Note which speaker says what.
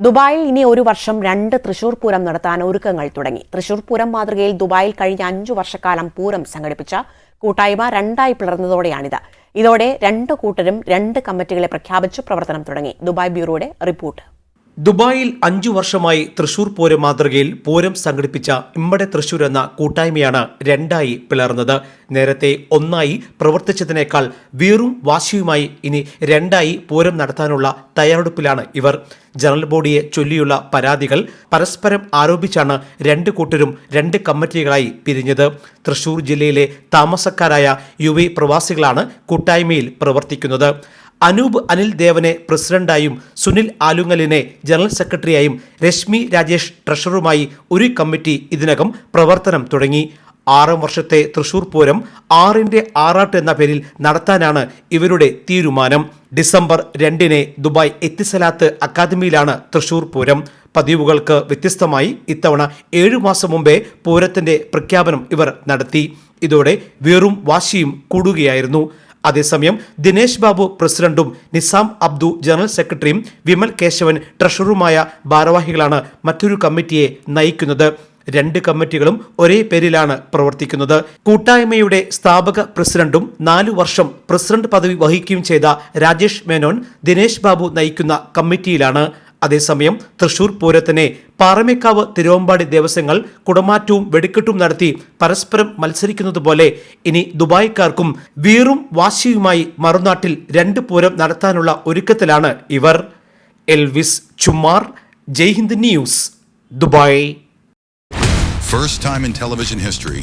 Speaker 1: ദുബായിൽ ഇനി ഒരു വർഷം രണ്ട് തൃശൂർ പൂരം നടത്താൻ ഒരുക്കങ്ങൾ തുടങ്ങി. തൃശൂർ പൂരം മാതൃകയിൽ ദുബായിൽ കഴിഞ്ഞ അഞ്ചു വർഷക്കാലം പൂരം സംഘടിപ്പിച്ച കൂട്ടായ്മ രണ്ടായി പിളർന്നതോടെയാണിത്. ഇതോടെ രണ്ട് കൂട്ടരും രണ്ട് കമ്മിറ്റികളെ പ്രഖ്യാപിച്ചു പ്രവർത്തനം തുടങ്ങി. ദുബായ് ബ്യൂറോയുടെ റിപ്പോർട്ട്.
Speaker 2: ദുബായിൽ അഞ്ചു വർഷമായി തൃശൂർ പൂരം മാതൃകയിൽ പൂരം സംഘടിപ്പിച്ച ഇമ്മടെ തൃശൂർ എന്ന കൂട്ടായ്മയാണ് രണ്ടായി പിളർന്നത്. നേരത്തെ ഒന്നായി പ്രവർത്തിച്ചതിനേക്കാൾ വീറും വാശിയുമായി ഇനി രണ്ടായി പൂരം നടത്താനുള്ള തയ്യാറെടുപ്പിലാണ് ഇവർ. ജനറൽ ബോഡിയെ ചൊല്ലിയുള്ള പരാതികൾ പരസ്പരം ആരോപിച്ചാണ് രണ്ട് കൂട്ടരും രണ്ട് കമ്മിറ്റികളായി പിരിഞ്ഞത്. തൃശൂർ ജില്ലയിലെ താമസക്കാരായ യുവി പ്രവാസികളാണ് കൂട്ടായ്മയിൽ പ്രവർത്തിക്കുന്നത്. അനൂപ് അനിൽ ദേവനെ പ്രസിഡന്റായും സുനിൽ ആലുങ്ങലിനെ ജനറൽ സെക്രട്ടറിയായും രശ്മി രാജേഷ് ട്രഷററുമായി ഒരു കമ്മിറ്റി ഇതിനകം പ്രവർത്തനം തുടങ്ങി. ആറാം വർഷത്തെ തൃശൂർ പൂരം ആറിന്റെ ആറാട്ട് എന്ന പേരിൽ നടത്താനാണ് ഇവരുടെ തീരുമാനം. ഡിസംബർ രണ്ടിന് ദുബായ് എത്തിസലാത്ത് അക്കാദമിയിലാണ് തൃശൂർ പൂരം. പതിവുകൾക്ക് വ്യത്യസ്തമായി ഇത്തവണ ഏഴു മാസം മുമ്പേ പൂരത്തിന്റെ പ്രഖ്യാപനം ഇവർ നടത്തി. ഇതോടെ വീറും വാശിയും കൂടുകയായിരുന്നു. അതേസമയം ദിനേശ് ബാബു പ്രസിഡന്റും നിസാം അബ്ദു ജനറൽ സെക്രട്ടറിയും വിമൽ കേശവൻ ട്രഷററുമായ ഭാരവാഹികളാണ് മറ്റൊരു കമ്മിറ്റിയെ നയിക്കുന്നത്. രണ്ട് കമ്മിറ്റികളും ഒരേ പേരിലാണ് പ്രവർത്തിക്കുന്നത്. കൂട്ടായ്മയുടെ സ്ഥാപക പ്രസിഡന്റും നാലു വർഷം പ്രസിഡന്റ് പദവി വഹിക്കുകയും ചെയ്ത രാജേഷ് മേനോൻ ദിനേശ് ബാബു നയിക്കുന്ന കമ്മിറ്റിയിലാണ്. അതേസമയം തൃശൂർ പൂരത്തിനെ പാറമേക്കാവ് തിരുവമ്പാടി ദേവസ്വങ്ങൾ കുടമാറ്റവും വെടിക്കെട്ടും നടത്തി പരസ്പരം മത്സരിക്കുന്നതുപോലെ ഇനി ദുബായിക്കാർക്കും വീറും വാശിയുമായി മറുനാട്ടിൽ രണ്ട് പൂരം നടത്താനുള്ള ഒരുക്കത്തിലാണ് ഇവർ. Elvis Chumar Jaihind news Dubai.
Speaker 3: First time in television history,